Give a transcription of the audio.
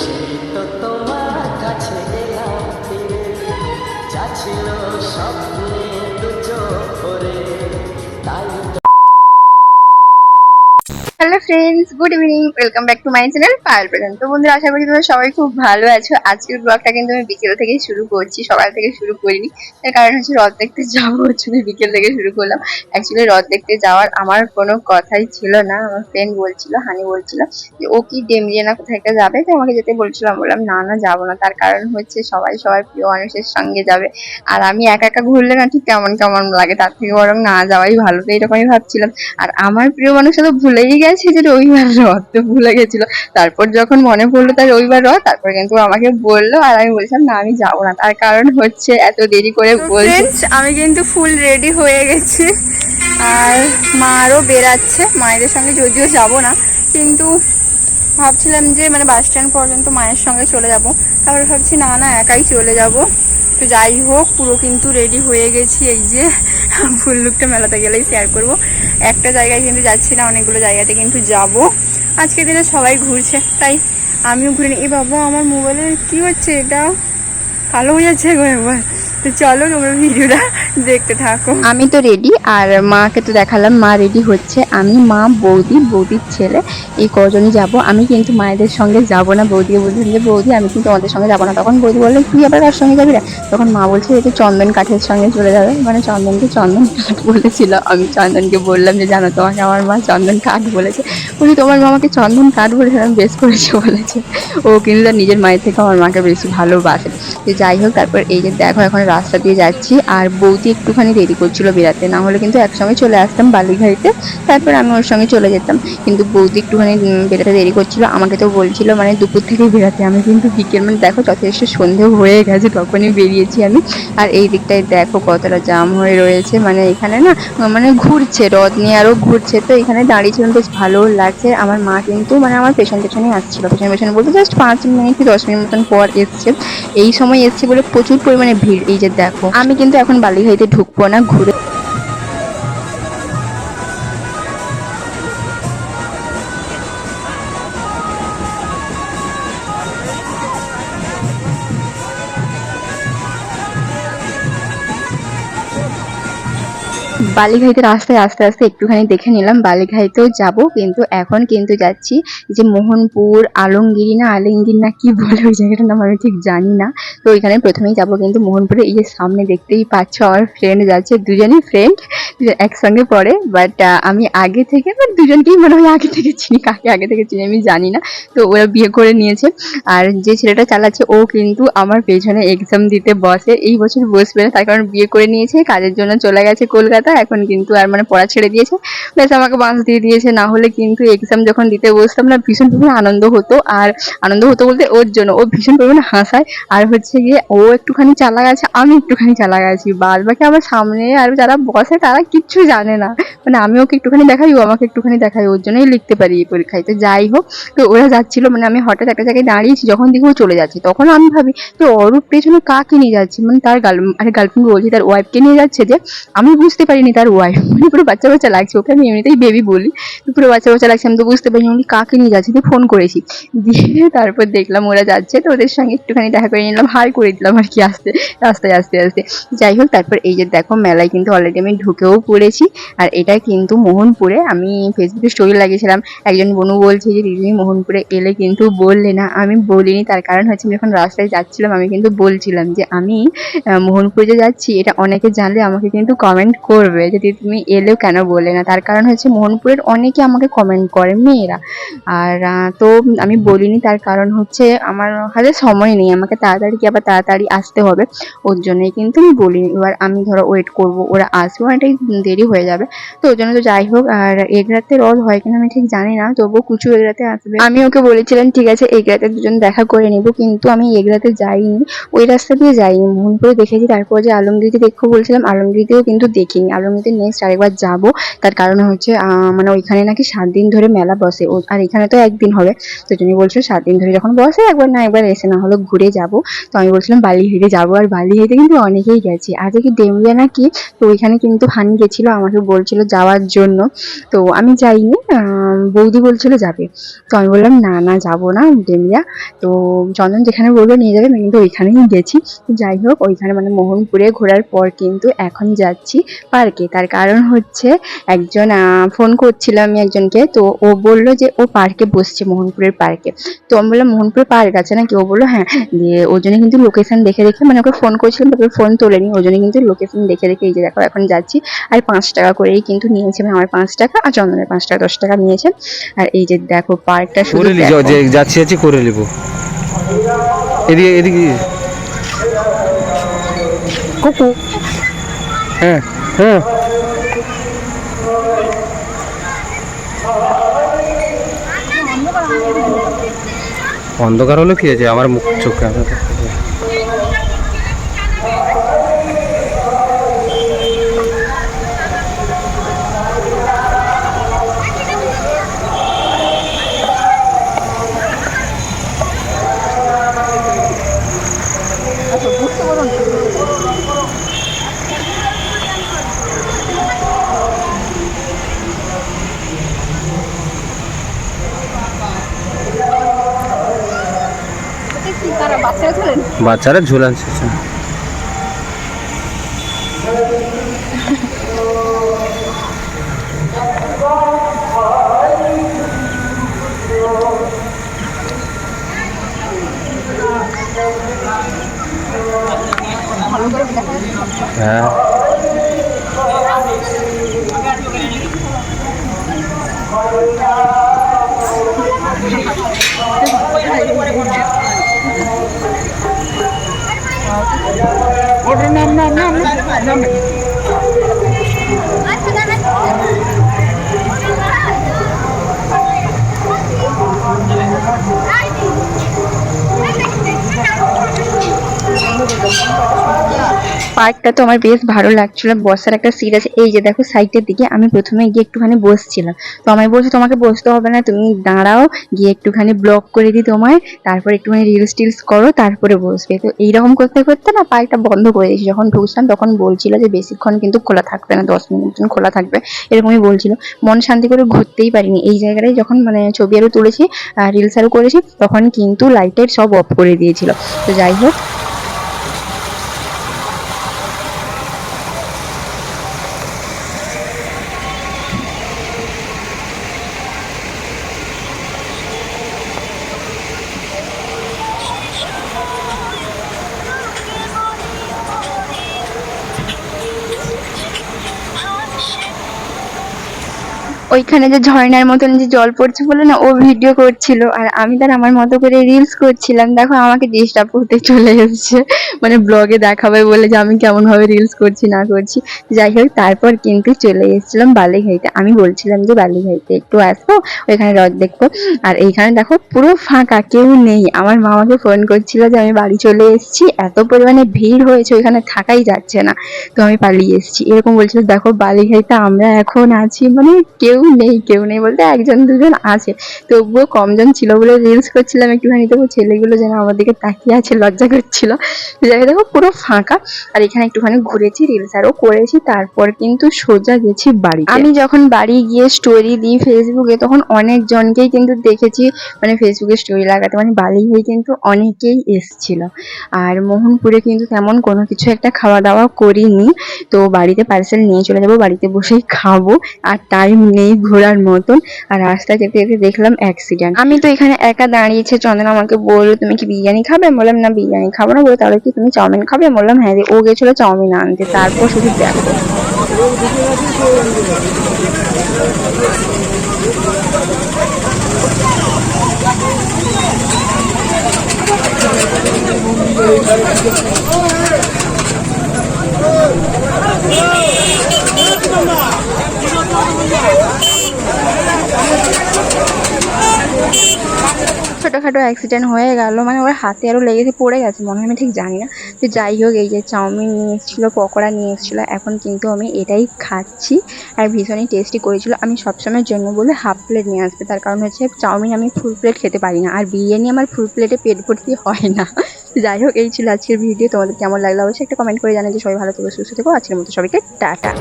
সেই তো তোমার কাছে এলাম ফিরে যা ছিল স্বপ্নে দু চোখ তাই hello friends good evening welcome back to my channel Payel present তো বন্ধুরা, আশা করি তোমরা সবাই খুব ভালো আছো। আজকের ব্লগটা কিন্তু আমি বিকেল থেকে শুরু করছি, সকাল থেকে শুরু করিনি। তার কারণ হচ্ছে রথ দেখতে যাব, হচ্ছে বিকেল থেকে শুরু করলাম। অ্যাকচুয়ালি রথ দেখতে যাওয়ার আমার কোনো কথাই ছিল না। আমার ফ্রেন্ড বলছিল, হানি বলছিল যে, ও কি ডেমরিয়ানা কোথায় একটা যাবে? তো আমাকে যেতে বলছিলাম, বললাম, না না, যাব না। তার কারণ হচ্ছে সবাই সবার প্রিয় মানুষের সঙ্গে যাবে। আর আমি একা একা ঘুরলে না ঠিক কেমন কেমন লাগে, তার থেকে বরং না যাওয়াই ভালো। তো এরকমই ভাবছিলাম। আর আমার প্রিয় মানুষ তো ভুলেই গেছে যে রবিবার রথ তো ভুলে গেছিল। তারপর যখন মনে পড়ল তার রবিবার রথ তারপর কিন্তু আমাকে বলল আর আমি বলছিলাম না আমি যাব না। তার কারণ হচ্ছে এত দেরি করে বলছে। আমি কিন্তু ফুল রেডি হয়ে গেছি। আর মা আরও বেরাচ্ছে মায়েদের সঙ্গে যদিও যাব না কিন্তু ভাবছিলাম যে মানে বাস স্ট্যান্ড পর্যন্ত মায়ের সঙ্গে চলে যাব। তারপর ভাবছি না না একাই চলে যাব। তো যাই হোক, পুরো কিন্তু রেডি হয়ে গেছি। এই যে, ফুল লুকটা মেলাতে গেলেই শেয়ার করব। একটা জায়গায় কিন্তু যাচ্ছি না, অনেকগুলো জায়গাতে কিন্তু যাব। আজকে দিনে সবাই ঘুরছে, তাই আমিও ঘুরে নিই। এ বাবা, আমার মোবাইলের কি হচ্ছে? এটা কালো হয়ে যাচ্ছে একবার তো চলো তোমরা ভিডিওটা দেখতে থাকো। আমি তো রেডি আর মাকে তো দেখালাম, মা রেডি হচ্ছে। আমি, মা, বৌদি, বৌদির ছেলে, এই কজনই যাব। আমি কিন্তু মায়েদের সঙ্গে যাব না বৌদিকে বলছিলাম যে, বৌদি, আমি কিন্তু তোমাদের সঙ্গে যাব না। তখন বৌদি বলল, তুই আবার কার সঙ্গে যাবি রে? তখন মা বলছে যে চন্দন কাঠের সঙ্গে চলে যাবে। মানে চন্দনকে চন্দন কাঠ বলেছিল। আমি চন্দনকে বললাম যে, জানো, তোমাকে আমার মা চন্দন কাঠ বলেছে। বলি, তোমার মা আমাকে চন্দন কাঠ বলেছে, আমি বেশ করেছে বলেছে। ও কিন্তু তার নিজের মায়ের থেকে আমার মাকে বেশি ভালোবাসে। যে যাই হোক, তারপর এই যে দেখো, এখন রাস্তা দিয়ে যাচ্ছি। আর বৌদি একটুখানি দেরি করছিল বেরাতে না হলে কিন্তু একসঙ্গে চলে আসতাম বালিঘাইতে তারপর আমি ওর সঙ্গে চলে যেতাম। কিন্তু বৌদি একটুখানি বেরাতে দেরি করছিল, আমাকে তো বলছিল মানে দুপুর থেকে বেরাতে আমি কিন্তু বিকেল মানে দেখো যথেষ্ট সন্ধে হয়ে গেছে, তখনই বেরিয়েছি আমি। আর এই দিকটায় দেখো কতটা জাম হয়ে রয়েছে মানে এখানে না মানে ঘুরছে রথ নিয়ে আরও ঘুরছে, তো এখানে দাঁড়িয়েছিলাম বেশ ভালো লাগছে। আমার মা কিন্তু মানে আমার পেছন পেছনেই আসছিল, পেছন পেছনে বলতে জাস্ট পাঁচ মিনিট কি দশ মিনিট মতন পর এসছে। এই সময় এসছে বলে প্রচুর পরিমাণে ভিড়, এই যে দেখো। আমি কিন্তু এখন বালিঘাইতে ঢুকবো না ঘুরে বালিঘাইতে রাস্তায় আস্তে আস্তে একটুখানি দেখে নিলাম, বালিঘাইতেও যাব, কিন্তু এখন কিন্তু যাচ্ছি যে মোহনপুর, আলমগিরি না আলমগির না কি বলে, ওই জায়গাটার নাম আমি ঠিক জানি না। তো ওইখানে প্রথমেই যাব কিন্তু মোহনপুরে, এই যে সামনে দেখতেই পাচ্ছ আমার ফ্রেন্ড যাচ্ছে, দুজনই ফ্রেন্ড একসঙ্গে পড়ে বাট আমি আগে থেকে বাট দুজনকেই মনে হয় আগে থেকে চিনি, কাকে আগে থেকে চিনি আমি জানি না। তো ওরা বিয়ে করে নিয়েছে, আর যে ছেলেটা চালাচ্ছে, ও কিন্তু আমার পেছনে এক্সাম দিতে বসে, এই বছর বসবে না, তার কারণ বিয়ে করে নিয়েছে, কাজের জন্য চলে গেছে কলকাতা এখন কিন্তু আর মানে পড়া ছেড়ে দিয়েছে। ব্যাস, আমাকে বাঁশ দিয়ে দিয়েছে। না হলে কিন্তু এক্সাম যখন দিতে বসতাম না, ভীষণ পরিমাণে আনন্দ হতো। আর আনন্দ হতো বলতে ওর জন্য, ও ভীষণ পরিমাণে হাসায়। আর হচ্ছে গিয়ে ও একটুখানি চালা গেছে আমি একটুখানি চালা গেছি বাদ বাকি আমার সামনে আর যারা বসে তারা কিচ্ছু জানে না। মানে আমি ওকে একটুখানি দেখাই, ও আমাকে একটুখানি দেখাই ওর জন্যই লিখতে পারি এই পরীক্ষায়। তো যাই হোক, তো ওরা যাচ্ছিল মানে আমি হঠাৎ একটা জায়গায় দাঁড়িয়েছি যখন দেখি ও চলে যাচ্ছে। তখন আমি ভাবি যে অরূপ পেছনে কাকে নিয়ে যাচ্ছে? মানে তার গার্ল আরে গার্লফ্রেন্ড বলছি, তার ওয়াইফকে নিয়ে যাচ্ছে যে, আমি বুঝতে পারিনি তার ওয়াইফ মানে পুরো বাচ্চা বাচ্চা লাগছে, ওকে আমি এমনিতেই বেবি বলি। পুরো বাচ্চা বাচ্চা লাগছে, আমি তো বুঝতে পারিনি আমি কাকে নিয়ে যাচ্ছি দিয়ে ফোন করেছি। দিয়ে তারপর দেখলাম ওরা যাচ্ছে, তো ওদের সঙ্গে একটুখানি দেখা করে নিলাম, হাই করে দিলাম আর কি আসতে রাস্তায় আসতে আসতে। যাই হোক, তারপর এই যে দেখো, মেলায় কিন্তু অলরেডি আমি ঢুকেও পড়েছি। আর এটা কিন্তু মোহনপুরে, আমি ফেসবুকে স্টোরি লাগিয়েছিলাম। একজন বনু বলছে যে, দিদি, মোহনপুরে এলে কিন্তু বললে না। আমি বলিনি, তার কারণ হচ্ছে আমি যখন রাস্তায় যাচ্ছিলাম, আমি কিন্তু বলছিলাম যে, আমি মোহনপুরে যাচ্ছি, এটা অনেকে জানলে আমাকে কিন্তু কমেন্ট করবে। যে দিদি তুমি এলেও কেন বলে না? তার কারণ হচ্ছে মোহনপুরের অনেকে আমাকে কমেন্ট করে, মেয়েরা। আর তো আমি বলিনি, তার কারণ হচ্ছে আমার হাতে সময় নেই। আমাকে তাড়াতাড়ি কি আবার তাড়াতাড়ি আসতে হবে? ওর জন্যই কিন্তু আমি বলিনি। এবার আমি ধরো ওয়েট করব, ওরা আসবে, অনেকটাই দেরি হয়ে যাবে। তো ওই জন্য তো যাই হোক, আর এগরাতে রথ হয় কিনা আমি ঠিক জানি না, তবুও কুচু এগরাতে আসবে। আমি ওকে বলেছিলাম, ঠিক আছে, এগরাতে দুজন দেখা করে নেব। কিন্তু আমি এগরাতে যাইনি, ওই রাস্তা দিয়ে যাইনি। মোহনপুরে দেখেছি, তারপর যে আলমগিরিতে দেখব বলছিলাম আলমগিরিতেও কিন্তু দেখিনি। আলম মধ্যে নেক্সট আরেকবার যাব। তার কারণ হচ্ছে মানে ওইখানে নাকি সাত দিন ধরে মেলা বসে। আর এখানে তো একদিন হবে। তো তুমি বলছো সাত দিন ধরে যখন বসে, একবার না একবার এসে না হলো ঘুরে যাব। তো আমি বলছিলাম বালিহেড়ে যাব। আর বালিহেড়ে কিন্তু অনেকেই গেছে। আজকে কি ডেমরিয়া নাকি, তো ওইখানে কিন্তু হানি গেছিল, আমাকে বলছিল যাওয়ার জন্য। তো আমি যাইনি বৌদি বলছিল যাবে। তো আমি বললাম, না না, যাব না ডেমরিয়া তো চন্দন যেখানে বলবে নিয়ে যাবে, আমি কিন্তু ওইখানেই গেছি। যাই হোক, ওইখানে মানে মোহনপুরে ঘোরার পর কিন্তু এখন যাচ্ছি পার্কে। তার কারণ হচ্ছে একজন ফোন করছিলাম আমি একজনকে তো ও বলল যে ও পার্কে বসছে মোহনপুরের পার্কে তো আমি বললাম মোহনপুর পার্ক আছে নাকি? ও বলল হ্যাঁ। দিয়ে ওর জন্য কিন্তু লোকেশন দেখে দেখে মানে ওকে ফোন করেছিলাম তারপরে ফোন তোলেনি। ওর জন্য কিন্তু লোকেশন দেখে দেখে এই যে দেখো এখন যাচ্ছি। আর পাঁচ টাকা করেই কিন্তু নিয়েছে মানে আমার পাঁচ টাকা আর চন্দনের পাঁচ টাকা দশ টাকা নিয়েছে। আর এই যে দেখো পার্কটা লি যাচ্ছি যাচ্ছি করে নিব। এদিকে এদিকে। কুকু। হ্যাঁ। হ্যাঁ। অন্ধকার হলো কি আছে আমার মুখ চোখে আসে বাচ্চারা ঝুলান? শেষে হ্যাঁ। ওটার নাম Thank you. পার্কটা তো আমার বেশ ভালো লাগছিল। বসার একটা সিট আছে। এই যে দেখো সাইডের দিকে আমি প্রথমে গিয়ে একটুখানি বসছিলাম। তো আমায় বলছে, তোমাকে বসতে হবে না, তুমি দাঁড়াও, গিয়ে একটুখানি ব্লক করে দিই তোমায়। তারপর একটুখানি রিলস টিলস করো, তারপরে বসবে। তো এইরকম করতে করতে না পার্কটা বন্ধ করে দিয়েছি। যখন ঢুকছিলাম, তখন বলছিল যে বেশিক্ষণ কিন্তু খোলা থাকবে না, দশ মিনিট মতন খোলা থাকবে, এরকমই বলছিল। মন শান্তি করে ঘুরতেই পারিনি। এই জায়গাটায় যখন মানে ছবি আরও তুলেছি রিলস আরও করেছি, তখন কিন্তু লাইটের সব অফ করে দিয়েছিল। তো যাই হোক ওইখানে যে ঝর্ণার মতন যে জল পড়ছে বলে না, ও ভিডিও করছিল। আর আমি তার আমার মতো করে রিলস করছিলাম। দেখো, আমাকে ডিস্টার্ব করতে চলে এসেছে। মানে ব্লগে দেখাবে বলে যে, আমি কেমন ভাবে রিলস করছি, না করছি। যাই হোক, তারপর কিন্তু চলে এসেছিলাম বালিঘাইতে। আমি বলছিলাম যে, বালিঘাইতে একটু আসব, ওইখানে রথ দেখব। আর এইখানে দেখো, পুরো ফাঁকা, কেউ নেই। আমার মা আমাকে ফোন করছিল যে, আমি বাড়ি চলে এসেছি। এত পরিমাণে ভিড় হয়েছে, ওইখানে থাকাই যাচ্ছে না। তো আমি পালিয়ে এসেছি। এরকম বলছিল, দেখো, বালিঘাইতে আমরা এখন আছি। মানে কেউ নেই, কেউ নেই বলতে একজন দুজন আছে। তবুও কমজন ছিল বলে রিলস করছিলাম একটুখানি, তবু ছেলেগুলো যেন আমার দিকে তাকিয়ে আছে, লজ্জা করছিল। যাই দেখো পুরো ফাঁকা। আর এখানে একটুখানি ঘুরেছি রিলস আরও করেছি, তারপর কিন্তু সোজা গেছি বাড়ি আমি যখন বাড়ি গিয়ে স্টোরি দিই ফেসবুকে তখন অনেক জনকেই কিন্তু দেখেছি। মানে ফেসবুকে স্টোরি লাগাতে মানে বাড়ি গিয়ে কিন্তু অনেকেই এসছিল। আর মোহনপুরে কিন্তু তেমন কোনো কিছু একটা খাওয়া দাওয়া করিনি। তো বাড়িতে পার্সেল নিয়ে চলে যাব, বাড়িতে বসেই খাব। আর টাইম নেই। ঘোরার মতন। আর রাস্তায় যেতে যেতে দেখলাম অ্যাক্সিডেন্ট আমি তো এখানে একা দাঁড়িয়েছে, চন্দন আমাকে বলল, তুমি কি বিরিয়ানি খাবে? বললাম, না, বিরিয়ানি খাব না। বলে, তাহলে কি তুমি চাউমিন খাবে? বললাম হ্যাঁ ও গেছিল চাউমিন আনতে, তারপর শুধু দেখো। ছোট অ্যাক্সিডেন্ট হয়ে গেল। মানে ওর হাতে আরও লেগেছে, পড়ে গেছে, মনে হয়, আমি ঠিক জানি না। তো যাই হোক, এই যে চাউমিন নিয়ে এসেছিল, পকোড়া নিয়ে এসেছিল, এখন কিন্তু আমি এটাই খাচ্ছি। আর ভীষণই টেস্টি করেছিল। আমি সবসময়ের জন্য বলে হাফ প্লেট নিয়ে আসবে। তার কারণ হচ্ছে চাউমিন আমি ফুল প্লেট খেতে পারি না। আর বিরিয়ানি আমার ফুল প্লেটে পেট ভর্তি হয় না। যাই হোক, এই ছিল আজকের ভিডিও তোমাদের কেমন লাগল অবশ্যই একটা কমেন্ট করে জানাই। যে সবাই ভালো থেকো, সুস্থ থেকো। আজকের মতো সবাইকে টাটা।